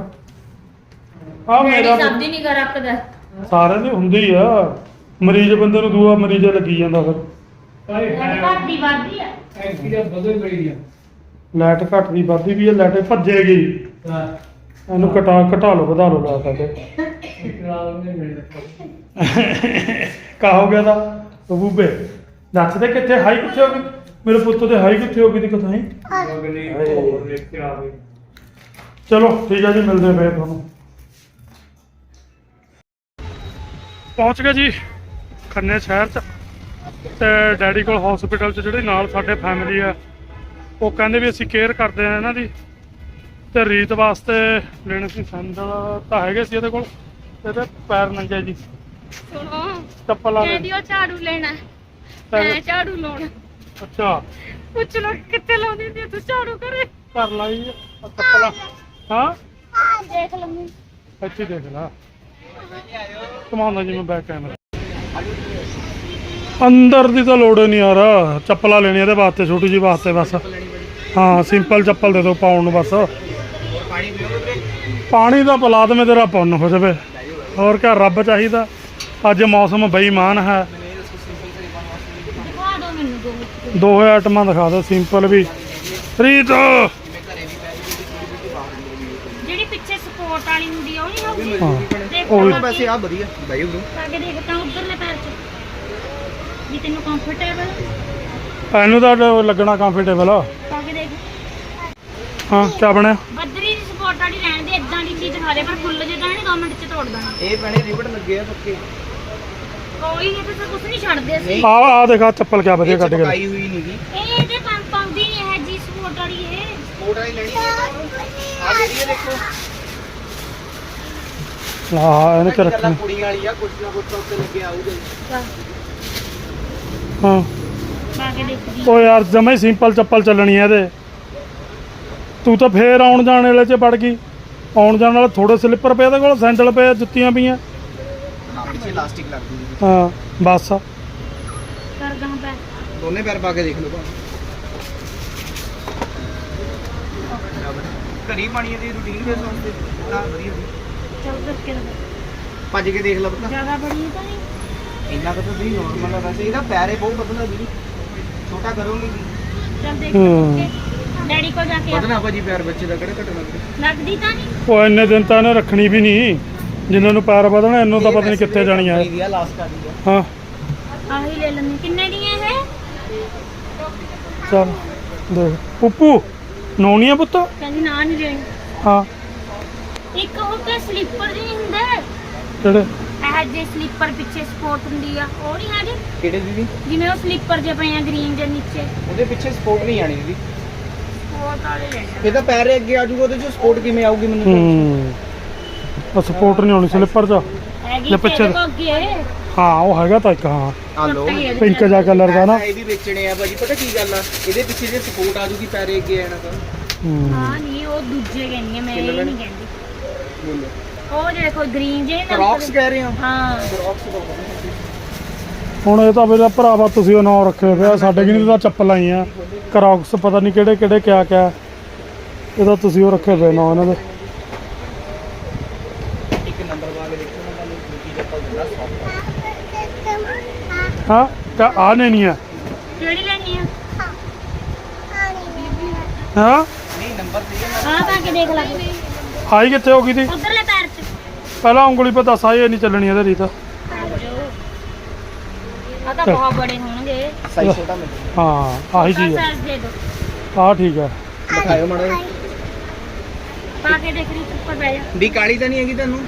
ਆ ਮੇਰਾ ਮੇਰੀ ਸਬਜ਼ੀ ਨਹੀਂ ਕਰ ਰੱਖਦਾ। ਸਾਰਿਆਂ ਦੀ ਹੁੰਦੀ ਆ। ਮਰੀਜ਼ ਬੰਦੇ ਨੂੰ ਦੂਆ ਮਰੀਜ਼ ਲੱਗੀ ਜਾਂਦਾ ਫਿਰ। ਘਰ ਦੀ ਵਾਦੀ ਆ। ਲਾਈਟ ਘੱਟ ਦੀ ਵੱਧਦੀ ਵੀ ਆ ਲਾਈਟ ਭੱਜੇਗੀ ਇਹਨੂੰ ਘਟਾ ਘਟਾ ਲਓ ਵਧਾ ਲਓ ਲਾ ਕੇ। ਕਾ ਹੋ ਗਿਆ ਦਾ ਬੂਬੇ ਦੱਸ ਦੇ ਕਿੱਥੇ? ਹਾਈ ਕਿੱਥੇ ਹੋ ਗਈ? ਮੇਰੇ ਪੁੱਤ ਦੇ ਹਾਈ ਕਿੱਥੇ ਹੋ ਗਈ ਦੀ ਕਥਾ ਹੀ ਚਲੋ ਠੀਕ ਹੈ ਜੀ ਮਿਲਦੇ ਪਏ ਤੁਹਾਨੂੰ। ਪਹੁੰਚ ਗਏ ਜੀ ਖੰਨੇ ਸ਼ਹਿਰ ਚ ਤੇ ਡੈਡੀ ਕੋਲ ਹਸਪੀਟਲ ਚ ਜਿਹੜੇ ਨਾਲ ਸਾਡੇ ਫੈਮਿਲੀ ਆ ਉਹ ਕਹਿੰਦੇ ਵੀ ਅਸੀਂ ਕੇਅਰ ਕਰਦੇ ਆ ਇਹਨਾਂ ਦੀ ਤੇ ਰੀਤ ਵਾਸਤੇ ਲੈਣੇ ਸੀ ਸੈਂਡਲ ਤਾਂ ਹੈਗੇ ਸੀ ਇਹਦੇ ਕੋਲ ਤੇ ਇਹਦੇ ਪੈਰ ਨੰਗੇ ਜੀ। ਸੁਣੋ ਚੱਪਲ ਆ ਝਾੜੂ ਲੈਣਾ? ਮੈਂ ਝਾੜੂ ਲਾਉਣਾ। ਅੱਛਾ। ਪੁੱਛ ਲੋ ਕਿੱਥੇ ਲਾਉਂਦੀ ਹੁੰਦੀ ਤੂੰ ਝਾੜੂ ਕਰੇ ਕਰ ਲਾਈ ਆ ਚੱਪਲ। ਹਾਂ? ਦੇਖ ਲੰਮੀ ਇੱਥੇ ਦੇਖ ਲੈ। ਕਮਾਉਂਦਾ ਜੀ ਮੈਂ ਬੈਕ ਕੈਮਰਾ ਅੰਦਰ ਦੀ ਤਾਂ ਲੋੜ ਨਹੀਂ ਯਾਰ ਚੱਪਲਾਂ ਲੈਣੀ ਇਹਦੇ ਵਾਸਤੇ ਛੋਟੀ ਜੀ ਵਾਸਤੇ ਬਸ। ਹਾਂ ਸਿੰਪਲ ਚੱਪਲ ਦੇ ਦਿਓ ਪਾਉਣ ਨੂੰ ਬਸ। ਪਾਣੀ ਦਾ ਪਿਲਾ ਦੇ ਤੇਰਾ ਪੁੰਨ ਹੋ ਜਾਵੇ। ਹੋਰ ਕਿਆ ਰੱਬ ਚਾਹੀਦਾ। ਅੱਜ ਮੌਸਮ ਬੇਈਮਾਨ ਹੈ। ਦੋ ਆਈਟਮਾਂ ਦਿਖਾ ਦਿਓ ਸਿੰਪਲ ਵੀ। ਰੀਤ! ਜਿਹੜੀ ਪਿੱਛੇ ਸਪੋਰਟ ਵਾਲੀ ਹੁੰਦੀ ਆ ਉਹ ਨਹੀਂ ਹੋਊਗੀ? ਉਹ ਕੇ- ਵੈਸੇ ਆ ਵਧੀਆ ਬਾਈ ਬ్రో ਪਾ ਕੇ ਦੇਖ ਤਾਂ ਉਧਰਲੇ ਪੈਰ 'ਚ। ਵੀ ਤੈਨੂੰ ਕੰਫਰਟੇਬਲ ਇਹਨੂੰ ਤਾਂ ਲੱਗਣਾ ਕੰਫਰਟੇਬਲ ਪਾ ਕੇ ਦੇਖ। ਹਾਂ ਕਿਆ ਬਣਿਆ? ਬੱਦਰੀ ਦੀ ਸਪੋਰਟ ਵਾਲੀ ਰਹਿਣ ਦੇ ਇਦਾਂ ਦੀ ਚੀਜ਼ ਦਿਖਾ ਦੇ ਪਰ ਫੁੱਲ ਜੇ ਤਾਂ ਨਹੀਂ 2 ਮਿੰਟ 'ਚ ਤੋੜ ਦੇਣਾ। ਇਹ ਭੈਣੇ ਰਿਬਟ ਲੱਗੇ ਆ ਪੱਕੇ। ਕੋਈ ਨਹੀਂ ਤੇ ਕੁਝ ਨਹੀਂ ਛੱਡਦੇ ਅਸੀਂ। ਆ ਆ ਦੇਖਾ ਚੱਪਲ ਕਿਆ ਵਧੀਆ ਇਹ ਕੱਢ ਕੇ ਚਪਕਾਈ ਹੋਈ ਨਹੀਂਗੀ ਇਹ ਇਹਦੇ ਪੰਪ ਪਾਉਂਦੀ ਨਹੀਂ ਹੈ ਜੀ ਸਪੋਰਟ ਵਾਲੀ ਇਹ। ਸਪੋਰਟ ਵਾਲੀ ਲੈਣੀ ਹੈ ਆ ਜਿਹੜੀ ਹੈ ਦੇਖੋ। ਹਾਂ ਇਹਨੇ ਕਿ ਰੱਖਣੀ ਕੁੜੀਆਂ ਵਾਲੀ ਆ ਕੁਛ ਨਾ ਕੁਛ ਉੱਤੇ ਲੱਗੇ ਆਊਗਾ ਹਾਂ। ਪਾ ਕੇ ਦੇਖਦੀ ਯਾਰ ਜਮੇ ਸਿੰਪਲ ਚੱਪਲ ਚੱਲਣੀ ਐ ਇਹਦੇ। ਤੂੰ ਤਾਂ ਫੇਰ ਆਉਣ ਜਾਣ ਵਾਲੇ ਚ ਵੜ ਗਈ। ਆਉਣ ਜਾਣ ਵਾਲੇ ਥੋੜੇ ਸਲਿੱਪਰ ਪਏ ਇਹਦੇ ਕੋਲ ਸੈਂਡਲ ਪਏ ਜੁੱਤੀਆਂ ਪਈਆਂ। ਹਾਂ ਪਿੱਛੇ ਇਲਾਸਟਿਕ ਲੱਗਦੀ ਹੈ ਹਾਂ ਬਸ। ਕਰ ਗਾ ਪੈ ਦੋਨੇ ਪੈਰ ਪਾ ਕੇ ਦੇਖ ਲਓ ਭਾਵੇਂ। ਘਰੀ ਪਾਣੀ ਦੀ ਰੂਟੀਨ ਦੇ ਸੌਂਦੇ ਤਾਂ ਵਧੀਆ ਜੀ। ਚੱਲ ਕਰਕੇ ਲਗਾ ਭੱਜ ਕੇ ਦੇਖ ਲਓ ਪਤਾ। ਜ਼ਿਆਦਾ ਬੜੀ ਤਾਂ ਨਹੀਂ? ਇੰਨਾ ਕੁ ਤਾਂ ਵੀ ਨਾਰਮਲ ਆ ਵੈਸੇ। ਇਹਦਾ ਪੈਰ ਹੀ ਬਹੁਤ ਪਤਲਾ ਜੀ। ਛੋਟਾ ਕਰੋਗੇ ਕੀ ਚੱਲ ਦੇਖ ਹੂੰ। ਕੇ ਡੈਡੀ ਕੋਲ ਜਾ ਕੇ ਆ। ਪਤਨਾ ਭਾਜੀ ਪੈਰ ਬੱਚੇ ਦਾ ਕਿਹੜਾ ਘਟ ਲੱਗਦਾ ਲੱਗਦੀ ਤਾਂ ਨਹੀਂ? ਉਹ ਇੰਨੇ ਦਿਨ ਤਾਂ ਇਹਨੇ ਰੱਖਣੀ ਵੀ ਨਹੀਂ। ਜਿੰਨਾਂ ਨੂੰ ਪੈਰ ਵਧਣਾ ਇਹਨੂੰ ਤਾਂ ਪਤਾ ਨਹੀਂ ਕਿੱਥੇ ਜਾਣੀ ਆ। ਆ ਲਾਸਟ ਆ ਗਈ ਆ। ਹਾਂ। ਆਹੀ ਲੈ ਲੈਂਦੇ। ਕਿੰਨੇ ਦੀਆਂ ਇਹ? ਚੱਲ ਦੇਖ। ਪੁੱਪੂ ਨੋਣੀ ਆ ਪੁੱਤ? ਕਹਿੰਦੀ ਨਾ ਨਹੀਂ ਲੈਣੀ ਹਾਂ। ਇੱਕ ਉਹ ਤੇ ਸਲੀਪਰ ਜਿਹੇ ਹੁੰਦੇ। ਜਿਹੜੇ ਇਹ ਜੇ ਸਲੀਪਰ ਪਿੱਛੇ ਸਪੋਰਟ ਹੁੰਦੀ ਆ। ਉਹ ਨਹੀਂ ਹੈਗੇ? ਕਿਹੜੇ ਦੀਦੀ? ਜਿਵੇਂ ਉਹ ਸਲੀਪਰ ਜੇ ਪਏ ਆ ਗ੍ਰੀਨ ਦੇ ਨੀਚੇ। ਉਹਦੇ ਪਿੱਛੇ ਸਪੋਰਟ ਨਹੀਂ ਆਣੀ ਦੀਦੀ। ਸਪੋਰਟ ਵਾਲੇ ਲੈਣੇ ਫਿਰ ਤਾਂ ਪੈਰ ਅੱਗੇ ਆ ਜਾਊਗਾ ਉਹਦੇ ਚ ਸਪੋਰਟ ਕਿਵੇਂ ਆਊਗੀ ਮੈਨੂੰ? ਹੂੰ। ਆ ਸਪੋਰਟ ਨਹੀਂ ਹੋਣੀ ਸਲਿੱਪਰ 'ਚ। ਹੈਗੀ ਜੇ ਤੇ ਪਿੱਛੇ- ਇਹਦੇ ਕੋਲ ਅੱਗੇ। ਹਾਂ ਉਹ ਹੈਗਾ ਤਾਂ ਇੱਕ ਹਾਂ। ਆ ਲਓ। ਟੁੱਟ ਗਈ ਪਿੰਕ ਜਿਹਾ ਕਲਰ ਦਾ ਨਾ। ਇਹ ਵੀ ਵੇਚਣੇ ਆ ਭਾਜੀ ਪਤਾ ਕੀ ਗੱਲ ਆ? ਇਹਦੇ ਪਿੱਛੇ ਜੇ ਸਪੋਰਟ ਆ ਜੂਗੀ ਪੈਰੇ ਅੱਗੇ ਆਣਾ ਤਾਂ ਹੂੰ। ਹਾਂ ਨਹੀਂ ਉਹ ਦੂਜੇ ਕਹਿੰਦੀ ਆ ਮੈਂ ਇਹ? ਨਹੀਂ ਕਹਿੰਦੀ। ਉਹ ਜਿਹੜੇ ਕੋਈ ਗ੍ਰੀਨ ਜੇ ਨਾ ਕ੍ਰੌਕਸ ਕਹਿ ਰਹੇ ਹੋ? ਹਾਂ। ਕ੍ਰੌਕਸ ਦਾ ਹੁਣ ਇਹ ਤਾਂ ਮੇਰਾ ਭਰਾਵਾ ਤੁਸੀਂ ਉਹ ਨਾਂ ਰੱਖੇ ਪਿਆ ਸਾਡੇ ਕਿਨੇ ਤਾਂ ਚੱਪਲ ਆਈਆਂ। ਕਰੌਕਸ ਪਤਾ ਨਹੀਂ ਕਿਹੜੇ ਕਿਹੜੇ ਕਿਆ ਕਿਆ। ਇਹ ਤਾਂ ਤੁਸੀਂ ਉਹ ਰੱਖੇ ਪਏ ਨਾਂ ਇਹਨਾਂ ਦੇ। ਇੱਕ ਨੰਬਰ ਵਾਲੇ ਦੇਖੋ ਨਾ ਤੁਹਾਨੂੰ ਦੂਜੀ ਚੱਪਲ ਦਿੰਦਾ ਸੌਫਟ ਹਾਂ ਕਾ ਆ ਨਹੀਂ ਆ। ਕਿਹੜੀ ਲੈਣੀ ਆ? ਹਾਂ? ਨਹੀਂ ਨੰਬਰ ਸਹੀ ਹੈ ਪਾ ਕੇ ਦੇਖ ਲੈ। ਆਈ ਕਿੱਥੇ ਹੋ ਗਈ ਤੀ ਉਧਰਲੇ ਪੈਰ 'ਚ ਪਹਿਲਾਂ ਉਂਗਲੀ 'ਤੇ ਦੱਸ ਆਈ ਇਹ ਨਹੀਂ ਚੱਲਣੀ ਇਹਦੇ ਰੀਤ ਆ ਤਾਂ ਬਹੁਤ ਬੜੇ ਹੋਣਗੇ। ਸਾਈਜ਼ ਛੋਟਾ ਮਿਲ ਹਾਂ ਆਹੀ ਚੀਜ਼ ਹੈ ਸਾਈਜ਼ ਦੇ ਦੋ। ਆਹ ਠੀਕ ਹੈ ਦਿਖਾਇਓ ਮਾੜਾ ਜਿਹਾ। ਪਾ ਕੇ ਦੇਖ ਲਈ ਉੱਪਰ ਬਹਿ ਜਾ। ਦੀ ਕਾਲੀ ਤਾਂ ਨਹੀਂ ਹੈਗੀ ਤੁਹਾਨੂੰ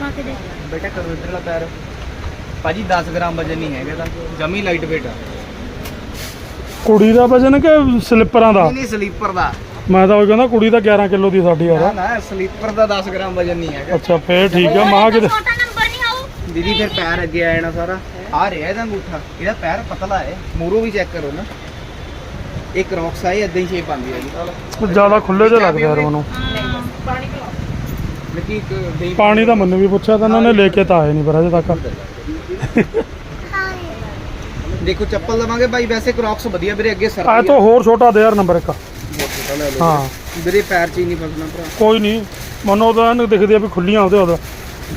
ਪਾ ਕੇ ਦੇਖ। ਬੇਟਾ ਕਰੋ ਇਧਰਲਾ ਪੈਰ। ਭਾਜੀ 10 ਗ੍ਰਾਮ ਵਜਨ ਨਹੀਂ ਹੈਗਾ ਤਾਂ ਜਮੀ ਲਾਈਟ weight ਆ। ਕੁੜੀ ਦਾ ਵਜਨ ਕਿ ਸਲਿੱਪਰਾਂ ਦਾ? ਨਹੀਂ ਨਹੀਂ ਸਲੀਪਰ ਦਾ। ਮੈਂ ਤਾਂ ਉਹ ਕਹਿੰਦਾ ਕੁੜੀ ਤਾਂ 11 ਕਿਲੋ ਦੀ ਸਾਡੀ ਨਾ ਯਾਰ। ਨਾ ਸਲੀਪਰ ਦਾ 10 ਗ੍ਰਾਮ ਵਜਨ ਨਹੀਂ ਹੈਗਾ। ਅੱਛਾ ਫੇਰ ਠੀਕ ਹੈ ਮਾਂ ਕਿਤੇ ਛੋਟਾ ਨੰਬਰ ਨਹੀਂ ਆਉ ਦੀਦੀ ਫਿਰ ਪੈਰ ਅੱਗੇ ਆ ਜਾਣਾ ਸਾਰਾ। ਆ ਰਿਹਾ ਇਹਦਾ ਅੰਗੂਠਾ। ਇਹਦਾ ਪੈਰ ਪਤਲਾ ਹੈ। ਮੂਰੋ ਵੀ ਚੈੱਕ ਕਰੋ ਨਾ। ਇਹ ਕ੍ਰੌਕਸ ਆ ਇਹ ਇਦਾਂ ਹੀ ਸ਼ੇਪ ਆਉਂਦੀ ਹੈ ਜੀ। ਜ਼ਿਆਦਾ ਖੁੱਲੇ ਜਿਹਾ ਲੱਗਦਾ ਯਾਰ ਮੈਨੂੰ। ਲੱਗੀ ਇੱਕ ਦਹੀਂ ਪਾਣੀ ਤਾਂ ਮੈਨੂੰ ਵੀ ਪੁੱਛਿਆ ਤਾਂ ਇਹਨਾਂ ਨੇ ਲੈ ਕੇ ਤਾਂ ਆਏ ਨਹੀਂ ਪਰ ਅਜੇ ਤੱਕ। ਦੇਖੋ ਚੱਪਲ ਲਵਾਂਗੇ ਭਾਈ ਵੈਸੇ ਕ੍ਰੌਕਸ ਵਧੀਆ ਵੀਰੇ ਅੱਗੇ ਸਰ ਆ। ਤਾਂ ਹੋਰ ਛੋਟਾ ਦੇ ਯਾਰ ਨੰਬਰ ਇੱਕ। ਹਾਂ। ਵੀਰੇ। ਪੈਰ ਚ ਹੀ ਨਹੀਂ ਫਸਣਾ ਭਰਾ। ਕੋਈ ਨਹੀਂ ਮੈਨੂੰ ਉਹਦਾ ਇਹਨੂੰ ਦਿਖਦੀ ਆ ਵੀ ਖੁੱਲੀਆਂ ਉਹਦੇ ਉਹਦਾ।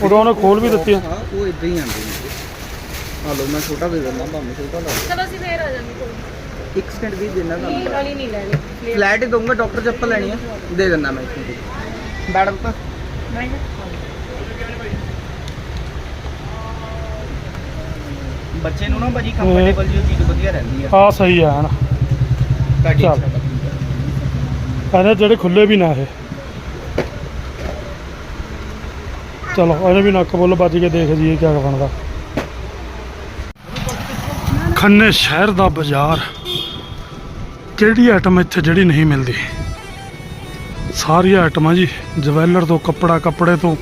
ਉਦੋਂ ਉਹਨੇ ਖੋਲ ਵੀ ਦਿੱਤੀਆਂ। ਹਾਂ ਉਹ ਇਦਾਂ ਹੀ ਆਉਂਦੇ ਨੇ। ਆ ਲਓ ਮੈਂ ਛੋਟਾ ਦੇ ਦਿੰਦਾ ਭਾਵੇਂ ਛੋਟਾ ਲਾ ਚਲੋ ਅਸੀਂ ਫੇਰ ਆ ਜਾਂਦੇ ਇੱਕ ਸਕਿੰਟ ਵੀ ਦੇਣਾ ਤੁਹਾਨੂੰ ਵਾਲੀ ਨਹੀਂ ਲੈਣੀ। ਫਲੈਟ ਹੀ ਦਊਂਗਾ ਡਾਕਟਰ ਚੱਪਲ ਲੈਣੀ ਆ। ਦੇ ਦਿੰਦਾ ਮੈਂ ਇੱਕ ਮੈਡਮ ਤਾਂ ਬੱਚੇ ਨੂੰ ਨਾ ਭਾਜੀ ਕੰਫਰਟੇਬਲ ਜਿਹੀ ਚੀਜ਼ ਵਧੀਆ ਰਹਿੰਦੀ ਆ। ਆ ਸਹੀ ਆ ਹਨਾ। ਤੁਹਾਡੀ ਚੱਲ। ਇਹਨੇ ਜਿਹੜੇ ਖੁੱਲੇ ਵੀ ਨਾ ਇਹ। ਚਲੋ ਇਹਨੇ ਵੀ ਨੱਕ ਬੁੱਲ ਵੱਜ ਕੇ ਦੇਖ ਜੀਏ ਕਿਆ ਬਣਦਾ। ਖੰਨੇ ਸ਼ਹਿਰ ਦਾ ਬਾਜ਼ਾਰ। ਕਿਹੜੀ ਆਈਟਮ ਇੱਥੇ ਜਿਹੜੀ ਨਹੀਂ ਮਿਲਦੀ? ਸਾਰੀਆਂ ਆਈਟਮਾਂ ਜੀ ਜਵੈਲਰ ਤੋਂ ਕੱਪੜਾ ਕੱਪੜੇ ਤੋਂ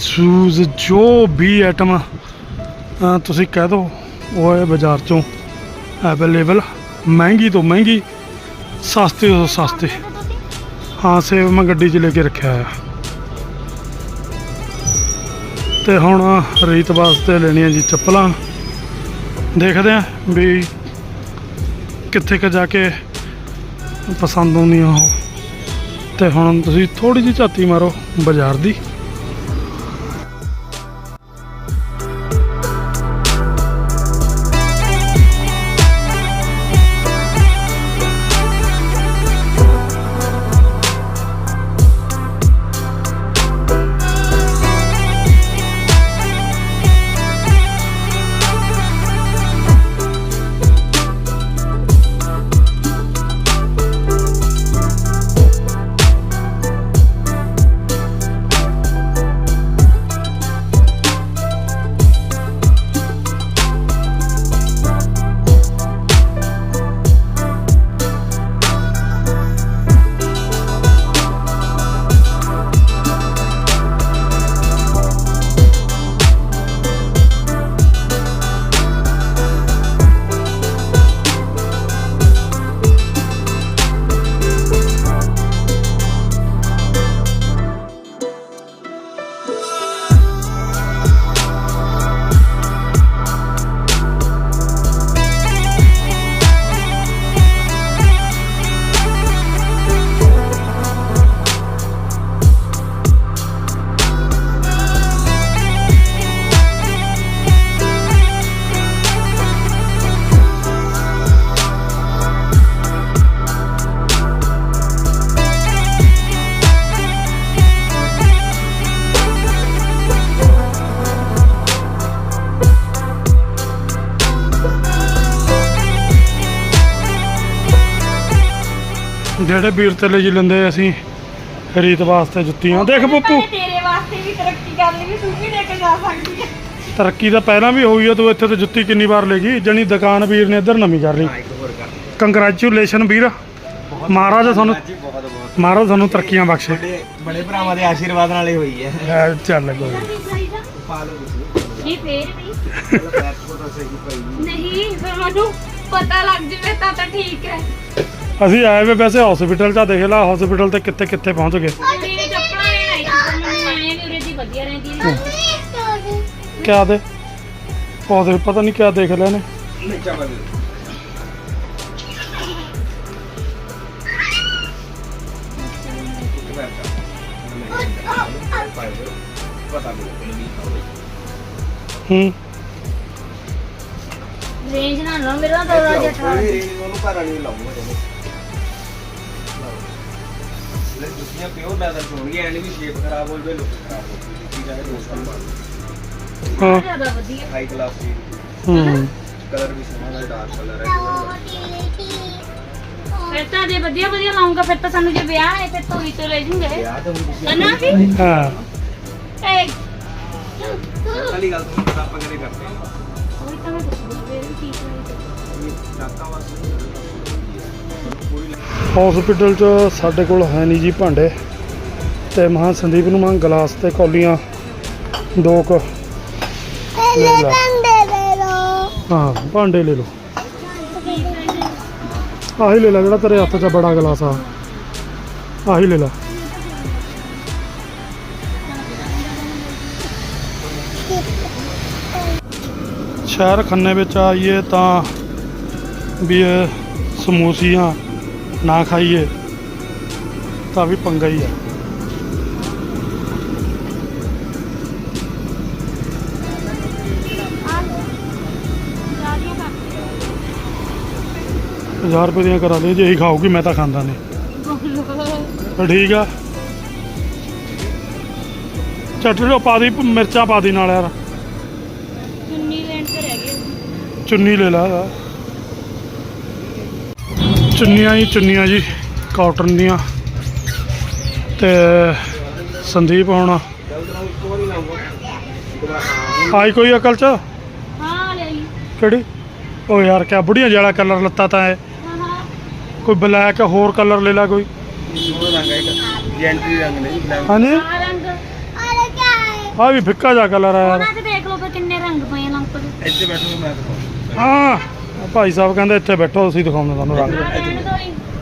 ਸ਼ੂਜ਼ ਜੋ ਵੀ ਆਈਟਮ ਤੁਸੀਂ ਕਹਿ ਦਿਓ ਉਹ ਇਹ ਬਾਜ਼ਾਰ ਚੋਂ ਅਵੇਲੇਬਲ ਮਹਿੰਗੀ ਤੋਂ ਮਹਿੰਗੀ ਸਸਤੇ ਤੋਂ ਸਸਤੇ। ਹਾਂ ਸੇਬ ਮੈਂ ਗੱਡੀ 'ਚ ਲੈ ਕੇ ਰੱਖਿਆ ਆ ਤੇ ਹੁਣ ਰੀਤ ਵਾਸਤੇ ਲੈਣੀਆਂ ਜੀ ਚੱਪਲਾਂ। ਦੇਖਦੇ ਆ ਵੀ ਕਿੱਥੇ ਕ ਜਾ ਕੇ ਪਸੰਦ ਆਉਂਦੀਆਂ ਉਹ। ਤੇ ਹੁਣ ਤੁਸੀਂ ਥੋੜੀ ਜਿਹੀ ਝਾਤੀ ਮਾਰੋ ਬਾਜ਼ਾਰ ਦੀ। ਜਿਹੜੇ ਵੀਰ ਤੇ ਲਈ ਲੈਂਦੇ ਅਸੀਂ ਰੀਤ ਵਾਸਤੇ ਜੁੱਤੀਆਂ। ਦੇਖ ਪੱਪੂ ਤੇਰੇ ਵਾਸਤੇ ਵੀ ਤਰੱਕੀ ਕਰ ਲਈ ਵੀ ਤੂੰ ਵੀ ਲੈ ਕੇ ਜਾ ਸਕਦੀ ਹੈ ਤਰੱਕੀ ਤਾਂ ਪਹਿਲਾਂ ਵੀ ਹੋਈ ਆ ਤੂੰ ਇੱਥੇ ਤੇ ਜੁੱਤੀ ਕਿੰਨੀ ਵਾਰ ਲੈ ਗਈ। ਜਣੀ ਦੁਕਾਨ ਵੀਰ ਨੇ ਇੱਧਰ ਨਵੀਂ ਕਰ ਲਈ। ਕੰਗ੍ਰੈਚੁਲੇਸ਼ਨ ਵੀਰ। ਮਹਾਰਾਜ ਤੁਹਾਨੂੰ ਜੀ ਬਹੁਤ ਬਹੁਤ। ਮਹਾਰਾਜ ਤੁਹਾਨੂੰ ਤਰੱਕੀਆਂ ਬਖਸ਼ੇ। ਬੜੇ ਭਰਾਵਾਂ ਦੇ ਆਸ਼ੀਰਵਾਦ ਨਾਲ ਹੀ ਹੋਈ ਹੈ। ਐ ਚੱਲ ਕੋਈ ਨੀ। ਫੇਰ ਵੀ। ਨਹੀਂ ਫਿਰ ਮੈਨੂੰ ਪਤਾ ਲੱਗ ਜਵੇ ਤਾਂ ਤਾਂ ਠੀਕ ਹੈ। ਅਸੀਂ ਆਏ ਵੇ ਵੈਸੇ ਹਸਪੀਟਲ 'ਚ ਦੇਖ ਲਾ ਹਸਪੀਟਲ ਤੇ ਕਿੱਥੇ ਕਿੱਥੇ ਪਹੁੰਚ ਗਏ। ਮੇਰੇ ਚੱਪਲਾਂ ਲੈਣ ਆਈ ਸੀ ਪਰ ਮੈਨੂੰ ਆਏ ਵੀ ਉਰੇ ਦੀ ਵਧੀਆ ਰਹਿੰਦੀ ਹੈ। ਕਿਆ ਦੇ? ਉਹਦੇ ਪਤਾ ਨਹੀਂ ਕਿਆ ਦੇਖ ਲਿਆ ਨੇ। ਹੂੰ। ਰੇਂਜ ਨਾ ਲਓ ਮੇਰਾ ਤਾਂ ਰੇਂਜ ਉਹਨੂੰ ਘਰ ਵਾਲੀ ਲਾਉਂਗਾ ਜਮੇ ਲੈ ਦੁਨੀਆ ਪਿਓ ਲੈਦਰ ਹੋਣਗੇ ਐਂਡ ਵੀ ਸ਼ੇਪ ਖਰਾਬ ਹੋ ਜਵੇ ਲੁੱਕ ਖਰਾਬ ਹੋ ਜਵੇ ਠੀਕ ਹੈ ਦੋਸਤਾਂ ਨੂੰ ਹਾਂ। ਜ਼ਿਆਦਾ ਵਧੀਆ। ਹਾਈ ਕਲਾਸ ਦੀ ਹੂੰ। ਕਲਰ ਵੀ ਸੋਹਣਾ ਹੈ ਡਾਰਕ ਕਲਰ ਹੈ। ਫਿਰ ਤਾਂ ਜੇ ਵਧੀਆ ਵਧੀਆ ਲਾਉਂਗਾ ਫਿਰ ਤਾਂ ਸਾਨੂੰ ਜੇ ਵਿਆਹ ਹੈ ਫਿਰ ਤੋਂ ਹੀ ਤੋਂ ਲੈ ਜੂਗੇ। ਵਿਆਹ ਤਾਂ ਹੁਣ ਤੁਸੀਂ ਹਨਾ? ਵੀ ਹਾਂ। ਇਹ ਵਾਲੀ ਗੱਲ ਤੋਂ ਪਤਾ ਆਪਾਂ ਕਦੇ ਕਰਦੇ ਹਾਂ ਉਹੀ ਤਾਂ ਮੈਂ ਦੱਸਦੀ ਫਿਰ ਵੀ ਠੀਕ ਇਹ ਦਾਤਾ ਵਾਸਤੇ। ਹਸਪੀਟਲ 'ਚ ਸਾਡੇ ਕੋਲ ਹੈ ਨਹੀਂ ਜੀ ਭਾਂਡੇ ਤੇ ਮਹਾ ਸੰਦੀਪ ਨੂੰ ਮੈਂ ਗਲਾਸ ਤੇ ਕੌਲੀਆਂ ਦੋ ਕੁ ਲੈ ਲਾ। ਹਾਂ ਭਾਂਡੇ ਲੈ ਲਓ। ਆਹੀ ਲੈ ਲੈ ਜਿਹੜਾ ਤੇਰੇ ਹੱਥ 'ਚ ਬੜਾ ਗਲਾਸ ਆ। ਆਹੀ ਲੈ ਲੈ। ਸ਼ਹਿਰ ਖੰਨੇ ਵਿੱਚ ਆਈਏ ਤਾਂ ਵੀ ਇਹ ਸਮੋਸੀਆਂ ਨਾ ਖਾਈਏ ਤਾਂ ਵੀ ਪੰਗਾ ਹੀ ਆ। ਹਜ਼ਾਰ ਰੁਪਏ ਦੀਆਂ ਕਰਾ ਦੇ ਜੇ ਇਹੀ ਖਾਓਗੀ ਮੈਂ ਤਾਂ ਖਾਂਦਾ ਨਹੀਂ। ਤਾਂ ਠੀਕ ਆ। ਚਟਨੀ ਉਹ ਪਾ ਦੀ ਮਿਰਚਾਂ ਪਾ ਦੀ ਨਾਲ ਯਾਰ। ਚੁੰਨੀ ਲੈਣ ਤੇ ਰਹਿ ਗਏ। ਚੁੰਨੀ ਲੈ ਲਾ। ਚੁੰਨੀਆਂ ਹੀ ਚੁੰਨੀਆਂ ਜੀ ਕਾਟਨ ਦੀਆਂ। ਤੇ ਸੰਦੀਪ ਹੁਣ। ਆਈ ਕੋਈ ਅਕਲ ਚ? ਹਾਂ ਲੈ ਲਈ ਕਿਹੜੀ? ਉਹ ਯਾਰ ਕਿਆ ਬੁੜੀਆਂ ਜਿਹੜਾ ਕਲਰ ਲੱਤਾ ਤਾਂ ਹੈ ਕੋਈ ਬਲੈਕ ਹੋਰ ਕਲਰ ਲੈ ਲਾ ਕੋਈ। ਜੈਂਟਰੀ ਰੰਗ ਨਹੀਂ ਹਾਂਜੀ? ਆ ਵੀ ਫਿੱਕਾ ਜਿਹਾ ਕਲਰ ਆ। ਯਾਰ ਉਹਨਾਂ ਦੇਖ ਲਓ ਫਿਰ ਕਿੰਨੇ ਰੰਗ ਪਏ ਆ ਅੰਕਲ। ਇੱਥੇ ਬੈਠੋ ਮੈਂ ਹਾਂ। ਭਾਈ ਸਾਹਿਬ ਕਹਿੰਦੇ ਇੱਥੇ ਬੈਠੋ ਅਸੀਂ ਦਿਖਾਉਂਦੇ ਤੁਹਾਨੂੰ ਰੰਗ।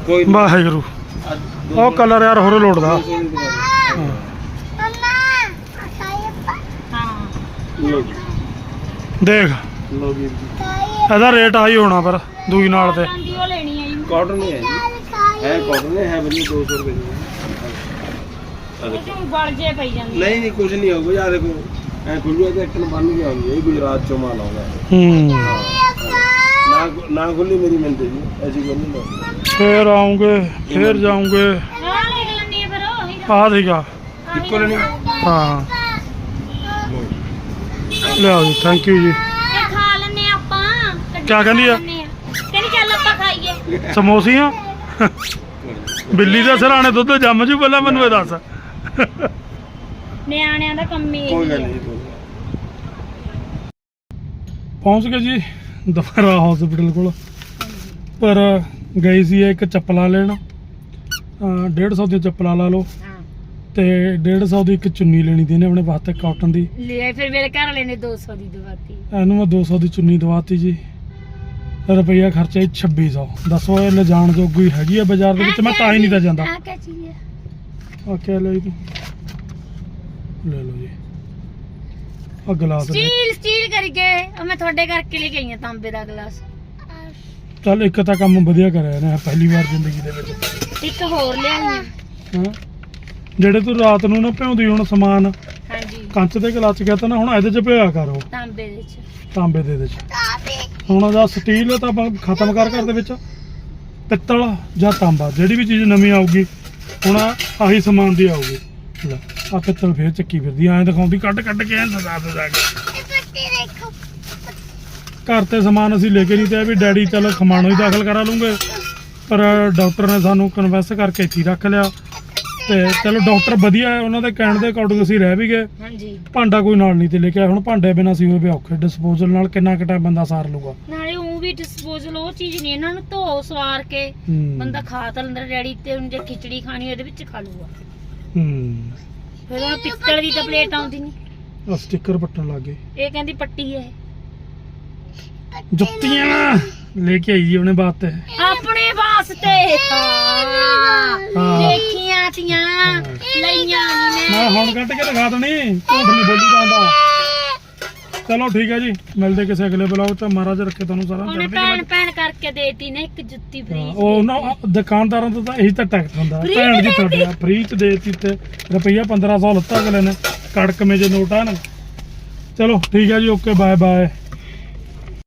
ਕੋਈ ਵਾਹਿਗੁਰੂ। ਉਹ ਕਲਰ ਯਾਰ ਹੋਰ ਲੋੜਦਾ। ਦੇਖ ਲੋ ਵੀਰ ਜੀ। ਇਹਦਾ ਰੇਟ ਹਾਈ ਹੋਣਾ ਪਰ ਦੂਈ ਨਾਲ ਤੇ। ਕਾਟਨ ਦੀ ਉਹ ਲੈਣੀ ਹੈ ਜੀ। ਕਾਟਨ ਨਹੀਂ ਹੈ ਜੀ। ਹੈ ਕਾਟਨ ਹੈ ਹੈ ਬਣੀ 200 ਰੁਪਏ ਦੀ। ਆ ਦੇਖੋ। ਕਿਉਂ ਗਲ ਜੇ ਪਈ ਜਾਂਦੀ ਨਹੀਂ ਨਹੀਂ ਕੁਝ ਨਹੀਂ ਹੋਊਗਾ ਯਾਰ ਦੇਖੋ। ਐ ਖੁੱਲੂ ਤੇ ਇੱਕ ਨੂੰ ਬੰਨ ਕੇ ਆਉਂਦੀ ਹੈ ਇਹ ਗੁਜਰਾਤ ਚੋਂ ਮਾਲ ਆਉਂਦਾ। ਹੈ। ਹੂੰ ਨਾ ਨਾ ਖੁੱਲੀ ਮੇਰੀ ਮਿਲਦੀ ਜੀ ਐਸੀ ਗੱਲ ਨਹੀਂ ਹੋਊਗੀ ਫੇਰ ਆਉਂਗੇ ਫੇਰ ਜਾਉਂਗੇ। ਆ ਲੈ ਲੈਣੀ ਹੈ ਫਿਰ ਉਹੀ ਆ ਸੀਗਾ। ਇੱਕੋ ਲੈਣੀ ਹਾਂ। ਲਿਆਓ ਜੀ ਥੈਂਕ ਯੂ ਜੀ। ਇਹ ਖਾ ਲੈਣੇ ਆਪਾਂ। ਕੱਢੀ ਕਿਆ ਕਹਿੰਦੀ ਆ? ਖਾ ਲੈਂਦੇ ਕਹਿੰਦੀ ਚੱਲ ਆਪਾਂ ਖਾਈਏ। ਸਮੋਸੀਆਂ ਬਿੱਲੀ ਦੇ ਸਰਾਣੇ ਦੁੱਧ ਜੰਮ ਜੂ ਪਹਿਲਾਂ ਮੈਨੂੰ ਇਹ ਦੱਸ। ਨਿਆਣਿਆਂ ਦਾ ਕੰਮ ਹੀ ਕੋਈ ਇਹੀ ਗੱਲ ਹੈ ਨਹੀਂ ਕੋਈ ਪਹੁੰਚ ਗਏ ਜੀ। ਦੁਬਾਰਾ ਹਸਪੀਟਲ ਕੋਲ। ਪਰ ਗਈ ਸੀ ਇੱਕ ਚੱਪਲਾਂ ਲੈਣ। ਅਹ 150 ਦੀ ਚੱਪਲਾਂ ਲਾ ਲਓ। ਤੇ 150 ਦੀ ਇੱਕ ਚੁੰਨੀ ਲੈਣੀ ਦੀ ਇਹਨੇ ਆਪਣੇ ਵਾਸਤੇ ਕਾਟਨ ਦੀ। ਲੈ ਫਿਰ ਮੇਰੇ ਘਰ ਵਾਲੇ ਨੇ 200 ਦੀ ਦਵਾਤੀ। ਇਹਨੂੰ ਮੈਂ 200 ਦੀ ਚੁੰਨੀ ਦਵਾਤੀ ਜੀ। ਰੁਪਈਆ ਖਰਚਾ ਹੀ 2600 ਦੱਸੋ ਇਹ ਲਿਜਾਣ ਜੋਗੀ ਹੈਗੀ ਆ ਬਾਜ਼ਾਰ ਦੇ ਵਿੱਚ? ਮੈਂ ਤਾਂ ਹੀ ਨਹੀਂ ਤਾਂ ਜਾਂਦਾ। ਆ ਕੀ ਚੀਜ਼ ਹੈ ਕਿਆ ਲਈ ਤੂੰ ਲੈ ਲਓ ਜੀ। ਆ ਗਲਾਸ ਲੈ। ਸਟੀਲ ਸਟੀਲ ਕਰਕੇ ਉਹ ਮੈਂ ਤੁਹਾਡੇ ਕਰਕੇ ਲੈ ਕੇ ਆਈ ਹਾਂ ਤਾਂਬੇ ਦਾ ਗਲਾਸ। ਚੱਲ ਇੱਕ ਤਾਂ ਕੰਮ ਵਧੀਆ ਕਰਿਆ ਇਹਨੇ ਪਹਿਲੀ ਵਾਰ ਜ਼ਿੰਦਗੀ ਦੇ ਵਿੱਚ। ਇੱਕ ਹੋਰ ਲਿਆਈ ਹਾਂ ਹਾਂ। ਜਿਹੜੇ ਤੂੰ ਰਾਤ ਨੂੰ ਨਾ ਭਿਉਂਦੀ ਹੁਣ ਸਮਾਨ ਹਾਂਜੀ। ਕੰਚ ਦੇ ਗਲਾਸ ਚ ਗਿਆ ਤਾਂ ਨਾ ਹੁਣ ਇਹਦੇ ਚ ਭਿਆ ਕਰੋ। ਤਾਂਬੇ ਦੇ ਵਿੱਚ। ਤਾਂਬੇ ਦੇ ਵਿੱਚ ਹੁਣ ਉਹਦਾ ਸਟੀਲ ਤਾਂ ਆਪਾਂ ਖਤਮ ਕਰ ਕਰ ਦੇ ਵਿੱਚ। ਪਿੱਤਲ ਜਾਂ ਤਾਂਬਾ ਜਿਹੜੀ ਵੀ ਚੀਜ਼ ਨਵੀਂ ਆਊਗੀ ਹੁਣ ਆਹੀ ਸਮਾਨ ਦੀ ਆਊਗੀ। ਲੈ। ਆ ਪਿੱਤਲ ਫੇਰ ਚੱਕੀ ਫਿਰਦੀ ਐਂ ਦਿਖਾਉਂਦੀ ਕੱਢ ਕੱਢ ਕੇ ਐਂ ਸਜਾ ਸਜਾ ਕੇ। ਘਰ ਤੇ ਸਮਾਨ ਅਸੀਂ ਲੈ ਕੇ ਨਹੀਂ ਤੇ ਵੀ ਡੈਡੀ ਚਲੋ ਖਮਾਣੋ ਹੀ ਦਾਖਲ ਕਰਾ ਲੂੰਗੇ। ਪਰ ਡਾਕਟਰ ਨੇ ਸਾਨੂੰ ਕਨਵੈਂਸ ਕਰਕੇ ਇੱਥੇ ਹੀ ਰੱਖ ਲਿਆ। ਤੇ ਚਲੋ ਡਾਕਟਰ ਵਧੀਆ ਹੈ ਉਹਨਾਂ ਦੇ ਕਹਿਣ ਦੇ ਅਕੋਰਡਿੰਗ ਅਸੀਂ ਰਹਿ ਵੀ ਗਏ। ਹਾਂਜੀ। ਭਾਂਡਾ ਕੋਈ ਨਾਲ ਨਹੀਂ ਤੇ ਲੈ ਕੇ ਆਇਆ। ਹੁਣ ਭਾਂਡੇ ਬਿਨਾਂ ਸੀ ਹੋਏ ਵੀ ਔਖੇ। ਡਿਸਪੋਜ਼ਲ ਨਾਲ ਕਿੰਨਾ ਕੁ ਟਾਈਮ ਬੰਦਾ ਸਾਰ ਲੂਗਾ ਨਾਲੇ ਉਹ ਵੀ ਡਿਸਪੋਜ਼ਲ ਉਹ ਚੀਜ਼ ਨਹੀਂ ਇਹਨਾਂ ਨੂੰ ਧੋ ਸਵਾਰ ਕੇ ਹੂੰ। ਬੰਦਾ ਖਾ ਤਾਂ ਲੈਂਦਾ। ਡੈਡੀ ਤੇ ਹੁਣ ਜੇ ਖਿਚੜੀ ਖਾਣੀ ਉਹਦੇ ਵਿੱਚ ਖਾ ਲੂਗਾ ਹੂੰ। ਫਿਰ ਉਹ ਪਿੱਤਲ ਦੀ ਤਾਂ ਪਲੇਟ ਆਉਂਦੀ ਨਹੀਂ ਆ ਸਟicker ਪੱਟਣ ਲੱਗ ਗਏ। ਇਹ ਕਹਿੰਦੀ ਪੱਟੀ ਹੈ। ਜੁੱਤੀਆਂ ਲੈ ਕੇ ਆਈ ਜੀ ਉਹਨੇ ਬਾਤ ਤੇ। ਆਪਣੇ ਵਾਸਤੇ। ਹਾਂ। ਹਾਂ। ਦੇਖੀਆਂ ਤੀਆਂ ਲਈਆਂ ਨੀ ਮੈਂ। ਮੈਂ ਹੁਣ ਕੱਢ ਕੇ ਦਿਖਾ ਦੇਣੀ। ਝੂਠ ਨਹੀਂ ਬੋਲੀ ਜਾਂਦਾ। ਚਲੋ ਠੀਕ ਹੈ ਜੀ ਮਿਲਦੇ ਕਿਸੇ ਅਗਲੇ ਬਲੌਗ ਤੇ। ਮਹਾਰਾਜ ਰੱਖੇ ਤੁਹਾਨੂੰ ਸਾਰਾ। ਉਹਨੇ ਚੜ੍ਹਦੀ ਕਲਾ ਭੈਣ ਭੈਣ ਕਰਕੇ ਦੇਤੀ ਨਾ ਇੱਕ ਜੁੱਤੀ ਹਾਂ, ਫਰੀ ਉਹ ਨਾ ਦੁਕਾਨਦਾਰਾਂ ਤੋਂ ਤਾਂ ਇਹੀ ਤਾਂ ਟੈਕਸ ਹੁੰਦਾ। Free ਭੈਣ ਜੀ ਤੁਹਾਡੇ ਆ ਫ੍ਰੀ ਚ ਦੇਤੀ ਤੇ ਰੁਪਈਆ 1500 ਲੱਤਾ ਅਗਲੇ ਨੇ। ਕੜਕ ਮੇ ਜੇ ਨੋਟ ਆ ਨਾ। ਚਲੋ ਠੀਕ ਹੈ ਜੀ ਓਕੇ ਬਾਏ ਬਾਏ